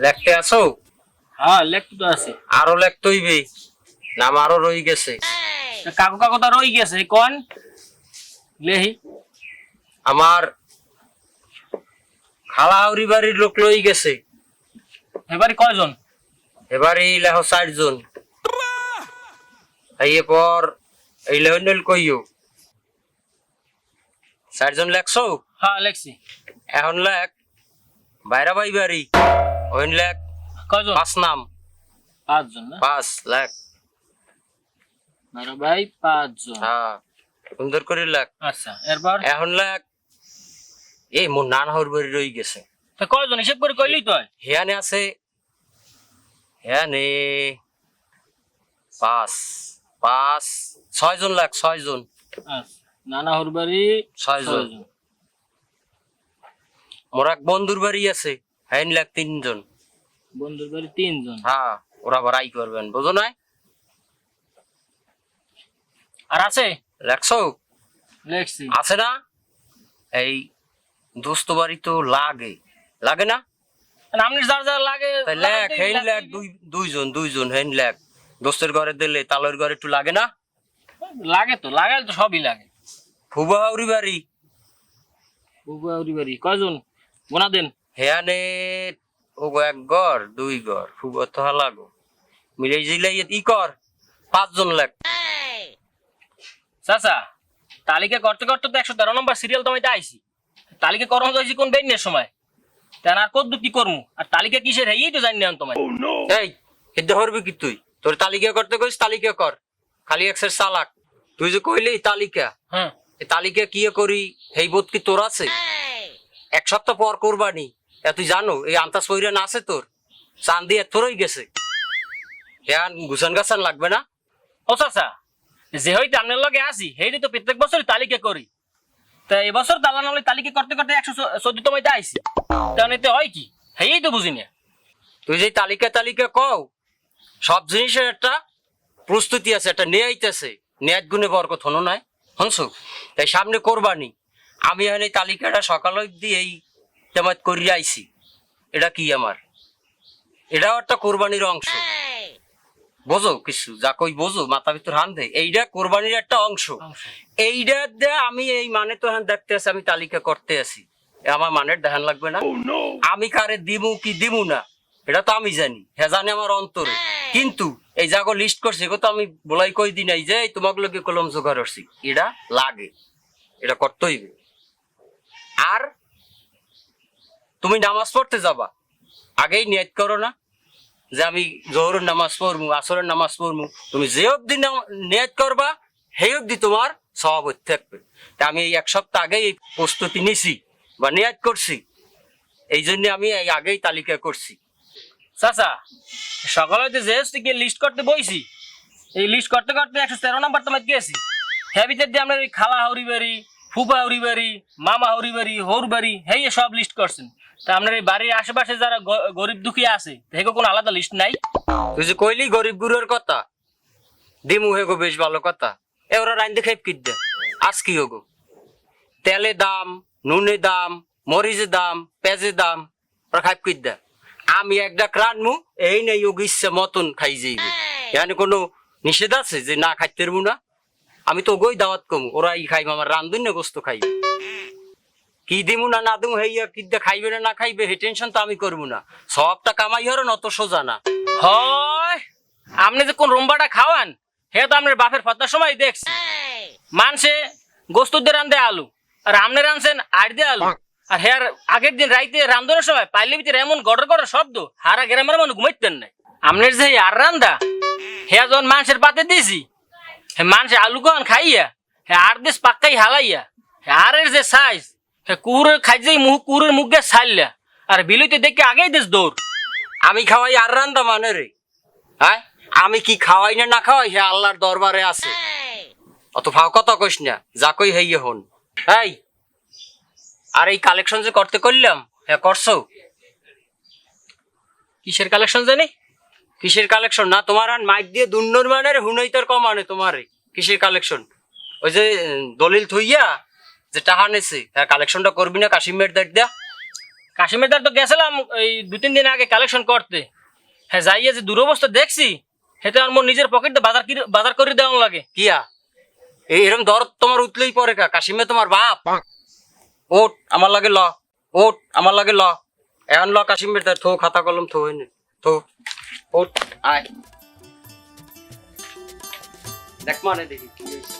লেখতে আসো হ্যাঁ লেখতে তো আছে। আরও লেখতে হইবে। নাম আরও রই গেছে। কাকু কাকু তো রই গেছে কোন? লেহি। আমার খালাউরি বাড়ির লোক লই গেছে। এবারে কয়জন? এবারে লেহ ষাট জন এই পর এই লেহনেল কইও। ষাট জন লেখছো? হ্যাঁ লেখছি। এখন লেখ বাইরা বাই বাড়ি। ওইন লেখ কয়জন পাঁচ নাম। পাঁচজন না? পাঁচ লেখ। ভাই পাঁচজন। হ্যাঁ সুন্দর করে লেখ। আচ্ছা এরপর? এখন লেখ। এই মোর নান হর বাড়ি রই গেছে। তা কয়জন? হিসেব করে কইলি তো হেয়ানে আছে। হেয়ানে পাঁচ পাঁচ ছয় জন লাখ ছয় জন আচ্ছা নানা হরবাড়ি ছয় জন ছয়জন। মোর এক বন্ধুর বাড়ি আছে। হ্যান লাখ তিনজন। বন্ধুর বাড়ি তিনজন? হ্যাঁ ওরা আবার আই করবেন বুঝো নাই? আর আছে? লেখছো? লেখছি। আছে না? এই দোস্ত বাড়ি তো লাগে। লাগে না? আপনি যার যার লাগে লেখ হেন লেখ দুই দুইজন দুইজন হেন লেখ দোস্তের ঘরে দিলে তালের ঘরে একটু লাগে না? লাগে তো লাগালে তো সবই লাগে। ফুবাউরি বাড়ি। বুবাউরি বাড়ি। কয়জন? গোনা দেন। হেয়ানে ও এক ঘর দুই ঘর খুব অত লাগো মিলাই জিলাই ই কর পাঁচজন লাগ। চাচা তালিকা করতে করতে তো একশো তেরো নম্বর সিরিয়াল তোমায় আইছি তালিকা করানো হয়েছে কোন বেইনের সময়? তেন আর কদ্দু কি করমু? আর তালিকা কিসের এই তো জানি না তোমায়। এই হেদ্দে হরবি কি তুই? তোর তালিকা করতে কইস তালিকা কর। খালি একসের চালাক। তুই যে কইলি তালিকা। হ্যাঁ। এই তালিকা কি করি হেই বোধ কি তোর আছে? এক সপ্তাহ পর করবানি। এ তুই জানো, এই আন্তাস পইরা না আছে তোর? চান্দি এতরই গেছে। হ্যাঁ গুছান গাছান লাগবে না? ও চাচা, যে হইতে আপনার লগে আসি হেইটি তো প্রত্যেক বছরই তালিকা করি। তা এবছর দালান হলে তালিকা করতে করতে একশো চোদ্দ তোমায় আইছি। কারণ এতে হয় কি? হেই তো বুঝি না। তুই যে তালিকা তালিকা কও, সব জিনিসের একটা প্রস্তুতি আছে, একটা নেয়াইতেছে নেয়াত গুণে বরকত হনো নাই। হনসু তাই সামনে কোরবানি। আমি এখন এই তালিকাটা সকাল দিয়ে এই তেমাত করিয়া আইছি এটা কি আমার? এটাও একটা কোরবানির অংশ। বোঝো কিছু যা কই বোঝো মাথা ভিতর হান দে। এইটা কোরবানির একটা অংশ। এইটা দিয়ে আমি এই মানে তো এখন দেখতে আছি আমি তালিকা করতে আছি। আমার মানের দেখান লাগবে না? আমি কারে দিমু কি দিমু না? এটা তো আমি জানি হ্যাঁ জানি আমার অন্তরে। কিন্তু এই জাগো লিস্ট করছে এগো তো আমি বলাই কই দি নাই যে তোমাকে লোকে কলম জোগাড় করছি। এটা লাগে এটা করতে হইবে আর তুমি নামাজ পড়তে যাবা। আগেই নিয়ত করো না যে আমি জোহরের নামাজ পড়মু, আসরের নামাজ পড়মু। তুমি যে নাম- নিয়ত করবা, সেই অবধি তোমার স্বভাব হতে থাকবে। তা আমি এক সপ্তাহ আগেই এই প্রস্তুতি নিছি বা নিয়ত করছি। এই জন্য আমি এই আগেই তালিকা করছি। চাচা, সকালে যে হচ্ছে গিয়ে লিস্ট করতে বইছি, এই লিস্ট করতে করতে একশো তেরো নাম্বার তোমার গেছি হ্যাঁ ভিতর দিয়ে আপনার ওই খালা হরি বাড়ি ফুপা হরি মামা হরি বাড়ি হর হেই সব লিস্ট করছেন। তা আপনার এই বাড়ির আশেপাশে যারা গরিব দুঃখী আছে, দেখো কোনো আলাদা লিস্ট নাই? তুই যে কইলি গরিব গুরুর কথা, দিমু হেগো বেশ ভালো কথা। এ ওরা রাইন দেখে কিট দে, আজ কি হগো? তেলে দাম, নুনে দাম মরিচের দাম পেঁয়াজের দাম, ওরা খাইপ কিট দে। আমি এক ডাক রানমু, এই নেই ওগ ইচ্ছে মতন খাই যাইবে। এখানে কোনো নিষেধ আছে যে না খাইতে পারব না? আমি তো ওগই দাওয়াত কমু ওরা ই খাইবে, আমার রান্ধুন না গোস্ত খাইবে। কি দিমু না না দিমু হেইয়া কিদ্দা খাইবে না না খাইবে, হে টেনশন তো আমি করব না। সবটা কামাই হরো নত সোজা না। হয় আপনি যে কোন রুম্বাটা খাওয়ান, হে তো আপনার বাপের ফতার সময় দেখছি। মানসে গোস্ত দিয়ে রান্ধে আলু, আর আপনি রাঁধছেন আট দিয়ে আলু। আর হেয়ার আগের দিন রাইতে রান্ধনের সময় পাইলে ভিতরে এমন গড় গড় শব্দ, হারা গ্রামের মানুষ ঘুমাইতেন নাই। আপনার যে আর রান্দা হেয়া যখন মাংসের পাতে দিছি, হে মাংসে আলু কখন খাইয়া, হে আর দেশ পাক্কাই হালাইয়া, হে আরের যে সাইজ কুকুরের খাই যে মুখ কুকুরের মুখ গে ছাড়লা আর বিলুইতে দেখে আগেই দেশ দৌড়। আমি খাওয়াই আর রান্দা মানে রে। হ্যাঁ? আমি কি খাওয়াই না না খাওয়াই, হে আল্লাহর দরবারে আছে। অত ভাও কথা কইস না, যা কই হেই হন। এই, আর এই কালেকশন যে করতে করলাম হ্যাঁ করছ? কিসের কালেকশন জানি? কিসের কালেকশন না, তোমার আর মাইক দিয়ে দুন্নর মানে হুনইতার কম মানে তোমার। কিসের কালেকশন ওই যে দলিল থইয়া যে টাহা নেছে হ্যাঁ কালেকশনটা করবি না, কাশিমের দেখ দেয়া। কাশ্মীরদার তো গেছিলাম এই দু তিন দিন আগে কালেকশন করতে। হ্যাঁ যাইয়ে যে দুরবস্থা দেখছি, সেটা আর নিজের পকেটে বাজার কি বাজার করে দেওয়া লাগে। কিয়া? এই এরকম দর তোমার উতলেই পরে কা, কাশিমে তোমার বাপ। ওট আমার লাগে ল ওট আমার লাগে ল। এখন ল কাশিমের তার থো, খাতা কলম থো, এনে, থো ওট আয়। দেখ মানে দেখি, কি হয়েছে।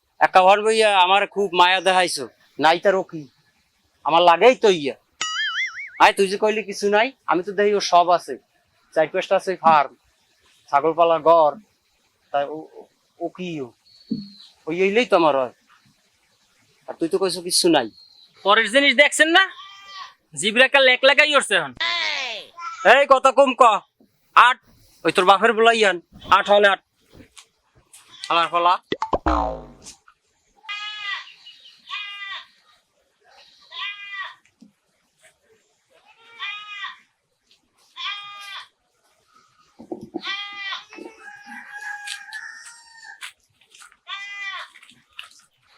একা হর বইয়া আমার খুব মায়া দেখাইছো। নাই তার ও কি আমার লাগেই তো ইয়া। আয় তুই যে কইলি কিছু নাই আমি তো দেখি ও সব আছে। চার পাঁচটা আছে ফার্ম ছাগল পালার ঘর তাই ও কি ওই এইলেই তো আমার হয়। আর তুই তো কইছো কিছু নাই। পরের জিনিস দেখছেন না? জিবরাকা লেক লাগাই উঠছে এখন। এই কত কম ক। আট। ওই তোর বাপের বলাই আন আট হলে আট। আমার ফলা।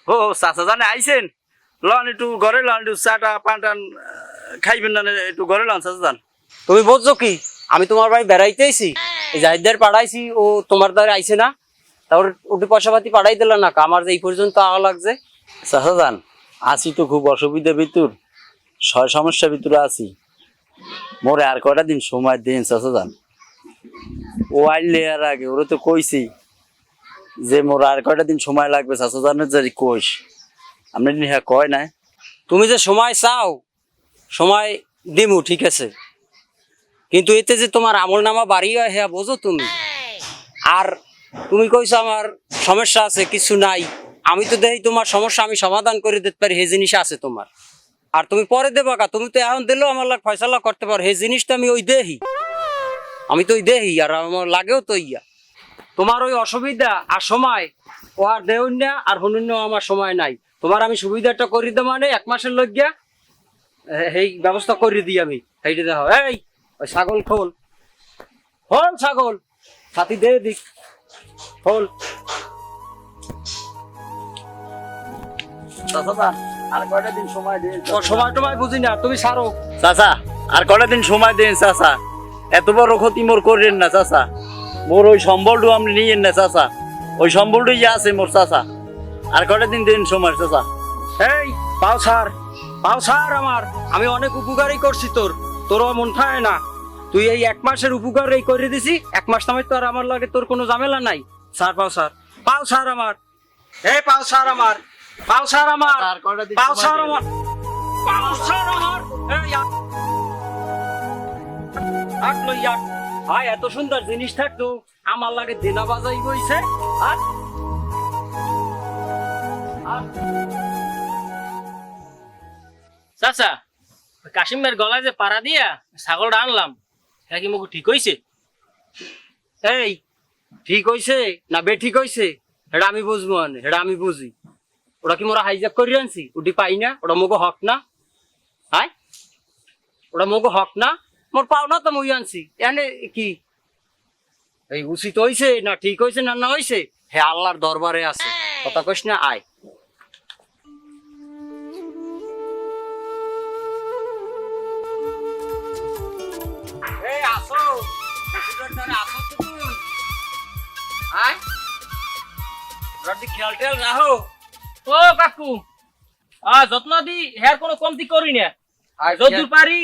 ও চাচা জানে আইছেন? লন একটু ঘরে লন একটু চাটা পান টান খাইবেন না একটু ঘরে লন চাচা যান তুমি বুঝছ কি? আমি তোমার বাড়ি বেড়াইতেছি এই জাহিদার পাড়াইছি ও তোমার দ্বারে আইছে না। তারপর ওটি পয়সা পাতি পাঠাই দিল না আমার যে এই পর্যন্ত আওয়া লাগছে। চাচা যান আছি তো খুব অসুবিধা ভিতর ছয় সমস্যা ভিতরে আছি। মোরে আর কয়টা দিন সময় দিন চাচা যান ও আইলে আর আগে ওরা তো কইছি যে মোর আর কয়টা দিন সময় লাগবে, চাচা জানের যে কইস। আপনি হ্যাঁ কয় না তুমি যে সময় চাও, সময় দিমু, ঠিক আছে। কিন্তু এতে যে তোমার আমল নামা বাড়ি হয় হ্যাঁ বোঝো তুমি। আর তুমি কইছো আমার সমস্যা আছে, কিছু নাই। আমি তো দেখি তোমার সমস্যা আমি সমাধান করে দিতে পারি সেই জিনিস আছে তোমার। আর তুমি পরে দেবা কা, তুমি তো এখন দিলেও আমার লাগ ফয়সালা করতে পারো। সেই জিনিসটা আমি ওই দেহি। আমি তো ওই দেহি, আর আমার লাগেও তো ইয়া। তোমার ওই অসুবিধা আর সময় ও আর দেউন না আর হনুন আমার সময় নাই। তোমার আমি সুবিধাটা করে দেবো মানে এক মাসের লজ্ঞা এই ব্যবস্থা করে দিই আমি। এইটা দেখো এই ওই ছাগল খোল। খোল ছাগল। সাথী দে দিক। হল আর কয়টা দিন সময় দিন সময় টময় বুঝি না তুমি সারো। চাচা আর কটা দিন সময় দিন চাচা? এত বড় ক্ষতি মোর করেন না চাচা। মোর ওই সম্বলটু আপনি নিয়েন না চাচা। ওই সম্বলটু যে আছে মোর চাচা। আর কটা দিন দিন সময় চাচা? এই পাও সার পাও সার আমার। আমি অনেক উপকারই করছি তোর। তোরও মন খায় না। তুই এই এক মাসের উপকার এই করে দিছি। এক মাস সময় তো আর আমার লাগে তোর কোনো ঝামেলা নাই। সার পাও সার পাও সার আমার। এই পাও সার আমার। পাও সার আমার পাও সার আমার। পাও সার আমার। এই আট লই আট ভাই, এত সুন্দর জিনিস থাকতো। আমার লাগে দেনা বাজাই বইছে। আর চাচা, কাশিমের গলায় যে পাড়া দিয়া ছাগলটা আনলাম এটা কি মুখ ঠিক হইছে? এই, ঠিক হইছে না বে ঠিক হইছে? এটা আমি বুঝব এটা আমি বুঝি। ওটা কি মোরা হাইজাক করে আনছি? ওটি পাই না, ওটা মোগো হক না। হাই? ওটা মোগো হক না। মোর পাও না তো মুই আনছি। এনে কি? এই উচিত হইছে না ঠিক হইছে না না হইছে? হে আল্লাহর দরবারে আছে। কথা কইস না আয়। খেয়াল টেয়াল রাখো। ও কাকু আ যত্ন দি হের কোনো কমতি করি না। যদুর পারি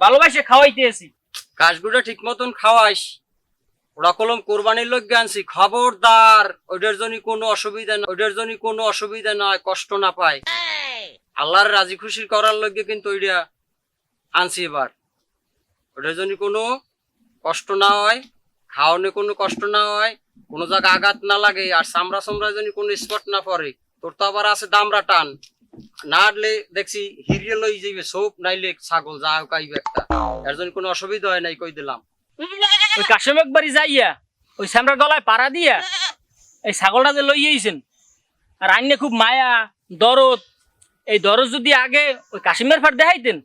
ভালোবাসে খাওয়াইতে আছি। কাজগুলো ঠিক মতন খাওয়াইস। ওরা কলম কোরবানির লোক আনছি। খবরদার ওইটার জন্য কোনো অসুবিধা না ওইটার জন্য কোনো অসুবিধা নয় কষ্ট না পায়। আল্লাহর রাজি খুশি করার লগে কিন্তু ওইটা আনছি এবার। ওইটার জন্য কোনো কষ্ট না হয়, খাওয়ানো কোনো কষ্ট না হয়, কোনো জায়গায় আঘাত না লাগে, আর চামড়া চামড়া জন্য কোনো স্পট না পড়ে। তোর তো আবার আছে দামরা টান। না আনলে দেখছি হিরিয়ে লই যাইবে সোপ নাইলে ছাগল যা হোক আইবে একটা। এর জন্য কোনো অসুবিধা হয় নাই কই দিলাম। ওই কাশিম একবারই যাইয়া ওই স্যামরার গলায় পাড়া দিয়া এই ছাগলটা যে লই আইছেন আর আইনে খুব মায়া দরদ এই দরদ যদি আগে ওই কাশিমের ফার দেখাইতেন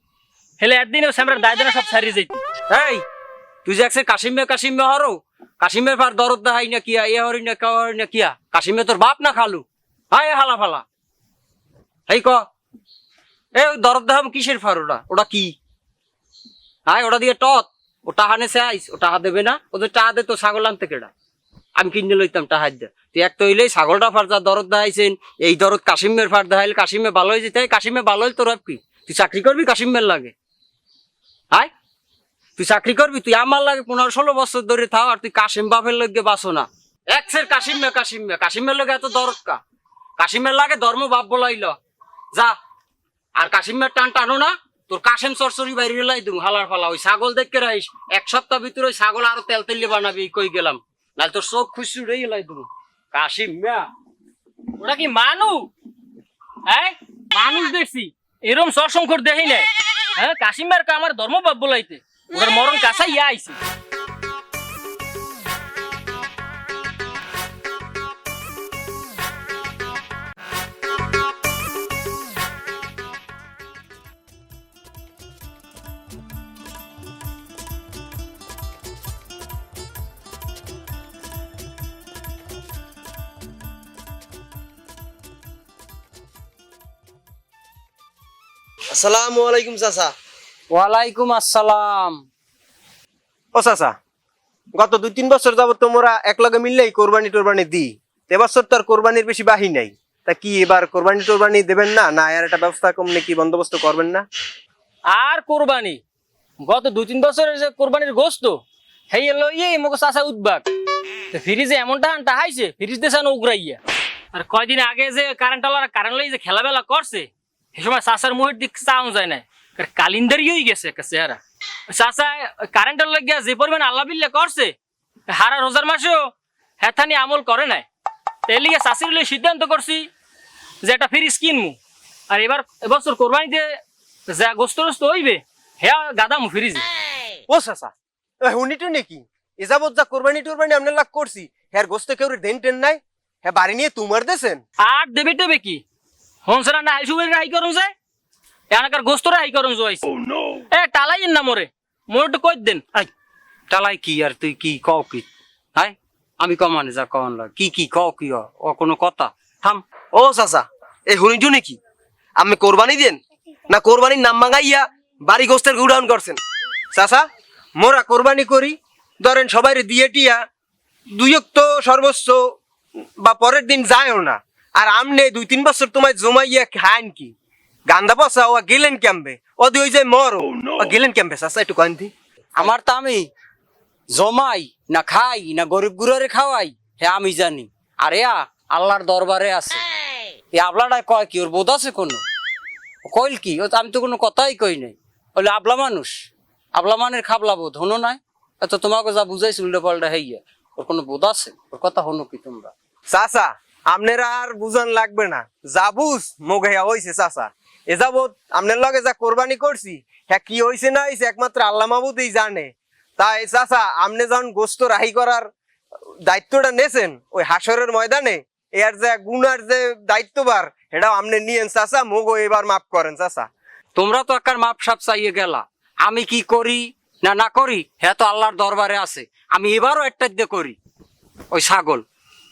হেলে একদিন ওই স্যামরার দায় দেনা সব ছাড়িয়ে যাইত। এই তুই যে একসে কাশিমে কাশিমে হরো কাশিমের পার দরদ দেখাই না কিয়া এ হরি না কে হরি না কিয়া কাশিমে তোর বাপ না খালু। হাই হালা ফালা। এই ক। এ, ওই দরদ দেখাম কিসের ফার ওটা? ওটা কি? হাই ওটা দিয়ে টত। ও টাহা নেছে, আইস। ও টাহা দেবে না। ওদের টাহা দে তো ছাগল আনতে কেডা? আমি কিনে লইতাম টাহা দে তুই এক তো হইলেই ছাগলটা ফার যা দরদ দেখাইছেন, এই দরদ কাশিমের ফার দেখাইলে কাশিমে ভালো হয়ে যেতে কাশিমে ভালো হইলে তোর কি? তুই চাকরি করবি কাশিমের লাগে? হাই তুই চাকরি করবি, তুই আমার লাগে পনেরো ষোলো বছর ধরে থাও, আর তুই কাশিম বাপের লগে বাসো না। একসের কাশিম মে কাশিম মে। কাশিমের লগে এত দরদ কা? কাশিমের লাগে ধর্ম বাপ বলাইল। যা। আর কাশিমের টান টানো না। তোর কাশিম সরসরি বাইরে লাই দু হালার ফালা। ওই ছাগল দেখতে রাইস এক সপ্তাহ ভিতরে ওই ছাগল আরও তেল তেলে বানাবি কই গেলাম। নাহলে তোর চোখ খুশি উড়ে লাই দু কাশিম মিয়া। ওটা কি মানু? হ্যাঁ? মানুষ দেখছি। এরম সসংখ্যর দেখি নাই। হ্যাঁ কাশিমের কা আমার ধর্মবাব বলাইতে। ওটার মরণ কাছাই আইছে। আসসালামু আলাইকুম চাচা। ওয়ালাইকুম আসসালাম। ও চাচা গত দুই তিন বছর যাবত তোমরা একলগে মিললেই কোরবানি টোরবানি দি এবছর তো আর কোরবানির বেশি বাহি নাই। তা কি এবার কোরবানি টোরবানি দেবেন না? না আর একটা ব্যবস্থা কমলে কি বন্দোবস্ত করবেন না? আর কোরবানি? গত দুই তিন বছরের যে কোরবানির গোস্ত হেই এলো ইয়ে মগো চাষা উদ্বাগ ফ্রিজে এমনটা আনটা হাইছে ফ্রিজ দেশে উগরাইয়া আর কয়দিন আগে যে কারেন্ট আলার কারেন্ট লই যে খেলাবেলা করছে সে সময় চাষার মুহের দিক চাও যায় না কালিন্দারি হয়ে গেছে একটা চেহারা চাষা কারেন্টের লাগিয়া যে পরিমাণ আল্লাহ বিল্লা করছে হারা রোজার মাসেও হেথানি আমল করে নাই। তেলিগে চাষির লই সিদ্ধান্ত করছি যে একটা ফ্রিজ কিনমু। আর এবার এবছর কোরবানিতে যা গোস্ত রোস্ত হইবে হ্যাঁ গাদামু ফ্রিজে ও চাচা হুনি টু নাকি? এ যাবত যা কোরবানি টোরবানি আপনার লাগ করছি হ্যার গোস্ত কেউ দেন টেন নাই হ্যাঁ বাড়ি নিয়ে তোমার দেছেন আর দেবে টেবে কি? না রাই করুন এখানকার গোস্ত রাই করুন যাইছে এ টালাই না মরে মোর একটু কই দেন। আই টালাই কি আর তুই কি কও কি? আমি কমানে যা কমান কি কি কও কি ও? কোনো কথা? থাম। ও চাচা এই হুনি টু নাকি? আপনি কোরবানি দেন না কোরবানির নাম মাঙ্গাইয়া বাড়ি গোস্তের গুডাউন করছেন? চাচা মোরা কোরবানি করি ধরেন সবাই দিয়ে টিয়া দুইক তো সর্বোচ্চ বা পরের দিন যায়ও না। আর আমনে দুই তিন বছর তোমায় জমাইয়া খান কি? গান্দা পচা ও গেলেন ক্যাম্পে ও দুই যায় মর। ও গেলেন ক্যাম্পে চাচা একটু কান্দি আমার তো আমি জমাই না খাই না গরিব গুড়ারে খাওয়াই হ্যাঁ আমি জানি। আর এয়া আল্লাহর দরবারে আছে। এ আবলাটাই কয় কি ওর বোধ আছে কোনো? কইল কি ও তো আমি তো কোনো কথাই কই নাই। বলে আবলা মানুষ আবলা মানের খাবলা বোধ হনো নাই? এত তোমাকে যা বুঝাইছি উল্টো পাল্টা হইয়া। ওর কোনো বোধ আছে? ওর কথা হনো কি তোমরা? চাচা আপনারা আর বুঝান লাগবে না। যা বুঝ মোগাইয়া হইছে চাচা। এ যাবৎ আপনার লগে যা কোরবানি করছি হ্যাঁ কি হইছে না হইছে একমাত্র আল্লাহ মাহবুদই জানে। তাই চাচা আপনি যখন গোস্ত রাহি করার দায়িত্বটা নেছেন, ওই হাসরের ময়দানে এর যে গুনার যে দায়িত্ববার এটাও আপনি নিয়েন চাচা মোগো এবার মাফ করেন চাচা। তোমরা তো একটা মাপ সাপ চাইয়ে গেলা। আমি কি করি না না করি হ্যাঁ তো আল্লাহর দরবারে আছে। আমি এবারও একটা দিয়ে করি, ওই ছাগল।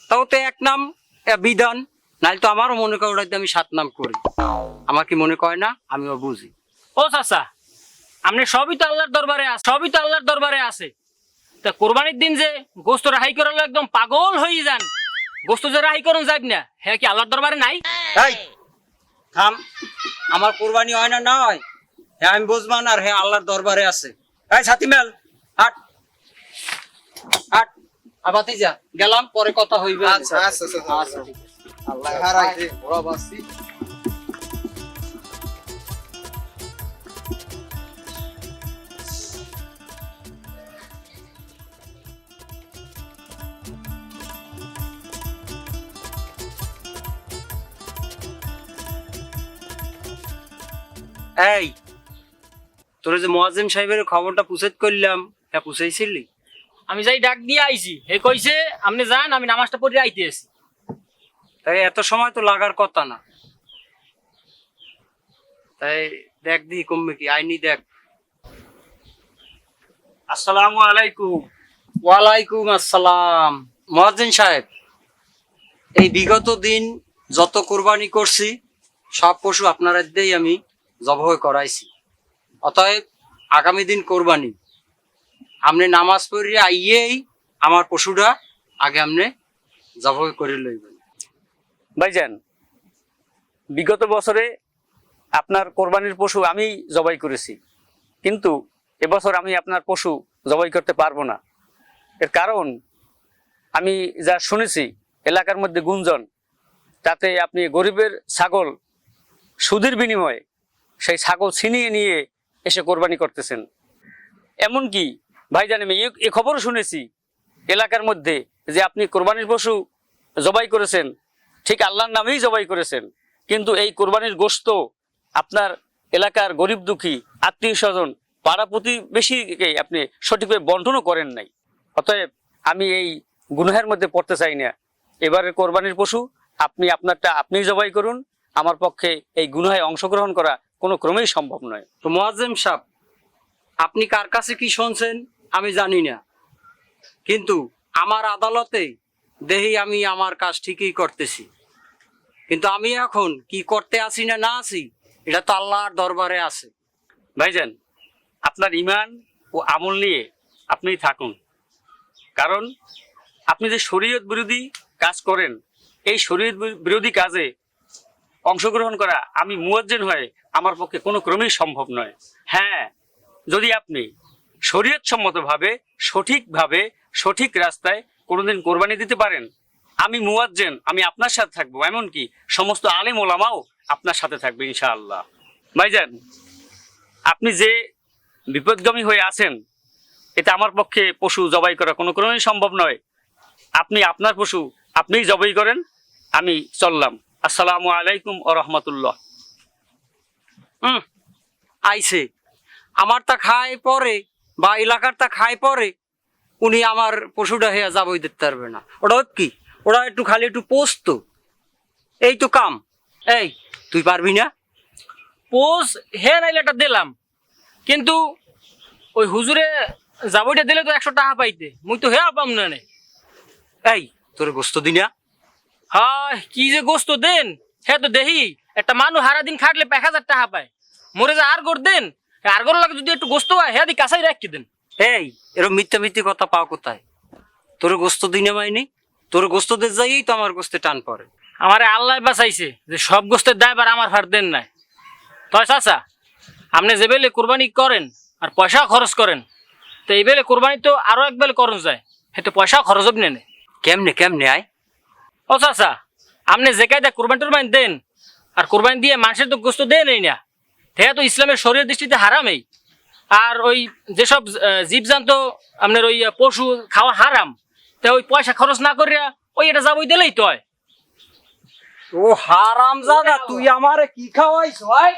তাও তো এক নাম বিধান, নাহলে তো আমারও মনে করে ওটাতে আমি সাত নাম করি। আমার কি মনে করে না? আমিও বুঝি। ও চাচা, আপনি সবই তো আল্লাহর দরবারে আছে সবই তো আল্লাহর দরবারে আছে। তা কোরবানির দিন যে গোস্ত রাহাই করালো একদম পাগল হয়ে যান। গোস্ত যে রাহাই করুন যাইব না হ্যাঁ কি আল্লাহর দরবারে নাই? এই, থাম। আমার কোরবানি হয় না না হয় আমি বুঝবান আর হ্যাঁ আল্লাহর দরবারে আছে। এই সাথী মেল হাট। হাট। আবাতি যা গেলাম পরে কথা হইবে। আচ্ছা, আচ্ছা, আচ্ছা, আচ্ছা। আছে। আল্লাহ বাসি এই তোর যে মোয়াজ্জেম সাহেবের খবরটা পুষেত করলাম তা পুষাইছিলি? আমি যাই ডাক দিয়ে আইছি। হে কইছে আপনি যান আমি নামাজটা পড়ে আইতে আছি তাই এত সময় তো লাগার কথা না। তাই দেখ দি কমবে কি আইনি দেখ। আসসালামু আলাইকুম। ওয়ালাইকুম আসসালাম। মহাজিন সাহেব এই বিগত দিন যত কোরবানি করছি সব পশু আপনার দিয়েই আমি জবহ করাইছি। অতএব আগামী দিন কোরবানি। আপনি নামাজ পড়িয়ে আইয়েই আমার পশুটা আগে আপনি জবহ করে লইবেন। ভাইজান, বিগত বছরে আপনার কোরবানির পশু আমি জবাই করেছি, কিন্তু এবছর আমি আপনার পশু জবাই করতে পারব না। এর কারণ, আমি যা শুনেছি, এলাকার মধ্যে গুঞ্জন, তাতে আপনি গরিবের ছাগল সুদের বিনিময়ে সেই ছাগল ছিনিয়ে নিয়ে এসে কোরবানি করতেছেন। এমনকি ভাইজান, আমি এ- খবরও শুনেছি এলাকার মধ্যে যে আপনি কোরবানির পশু জবাই করেছেন। ঠিক আল্লাহর নামেই জবাই করেছেন। কিন্তু এই কোরবানির গোস্ত আপনার এলাকার গরিব দুঃখী, আত্মীয় স্বজন, পাড়া প্রতিবেশীকে আপনি সঠিকভাবে বন্টনও করেন নাই। অতএব আমি এই গুনহের মধ্যে পড়তে চাই না। এবারে কোরবানির পশু, আপনি আপনারটা আপনিই জবাই করুন। আমার পক্ষে এই গুনহায় অংশগ্রহণ করা কোনো ক্রমেই সম্ভব নয়। তো মোয়াজ্জেম সাহ আপনি কার কাছে কি শুনছেন? আমি জানি না। কিন্তু আমার আদালতে দেহি আমি আমার কাজ ঠিকই করতেছি। কিন্তু আমি এখন কি করতে আসি না না আসি এটা তো আল্লাহর দরবারে আছে। ভাইজান, আপনার ইমান ও আমল নিয়ে আপনি থাকুন। কারণ আপনি যে শরীয়ত বিরোধী কাজ করেন, এই শরীয়ত বিরোধী কাজে অংশগ্রহণ করা আমি মুয়াজ্জেন হয়ে আমার পক্ষে কোনো ক্রমেই সম্ভব নয়। হ্যাঁ যদি আপনি শরীয়ত সম্মতভাবে সঠিকভাবে, সঠিক রাস্তায় কোনোদিন কোরবানি দিতে পারেন। আমি মুয়াজ্জেন, আমি আপনার সাথে থাকব, এমনকি সমস্ত আলেম ওলামাও আপনার সাথে থাকবে ইনশাআল্লাহ। ভাইজান, আপনি যে বিপদগামী হয়ে আছেন, এটা আমার পক্ষে পশু জবাই করা কোনো কোনোই সম্ভব নয়। আপনি আপনার পশু, আপনিই জবাই করেন, আমি চললাম। আসসালামু আলাইকুম ও রহমতুল্লাহ। হুম, আইছে। আমার তা খায় পরে। বা এলাকার তা খায় পরে, উনি আমার পশুটা হেয়া যাবই দিতে পারবে না। ওটা কি? ওরা একটু খালি একটু পোস্ত। এই তো কাম। এই, তুই পারবি না? পোষ হে নাইলে এটা দিলাম। কিন্তু ওই হুজুরে জাবইটা দিলে তো একশো টাকা পাইতে। মুই তো হে পাম না। এই, তোর গোস্ত দিনা হয়, কি যে গোস্ত দেন? হ্যাঁ তো দেহি, একটা মানুষ হারা দিন খাটলে এক হাজার টাকা পায়। মরে যা আর গর দেন। আর গর লাগে যদি একটু গোস্ত হয় হ্যাঁ দি কাঁচাই রাখি দেন। এই এরম মিথ্যা মিথ্যে কথা পাও কোথায়? তোর গোস্ত দিনে মাইনি তোর গোস্ত দে যাই তো আমার গোস্তে টান পড়ে। আমারে আল্লাহ বাঁচাইছে যে সব গোস্তের দায়বার আমার ফার দেন নাই। তয় চাচা আপনি যে বেলে কোরবানি করেন আর পয়সা খরচ করেন তো এই বেলে কোরবানি তো আরও এক বেলে করণ যায় হেতু পয়সা খরচ হবে নেনে। কেমনে কেমনে আয়? ও চাচা আপনি যে কায়দা কোরবানি টোরবানি দেন আর কোরবানি দিয়ে মানুষের তো গোস্ত দেন এই না। তো ইসলামের শরীরের দৃষ্টিতে হারামেই আর ওই যেসব জীবজন্ত, আপনার ওই পশু খাওয়া হারাম, তা ওই পয়সা খরচ না করে ওই এটা যাবই দিলেই তো ও হারাম জাদা তুই আমারে কি খাওয়াইছ ভাই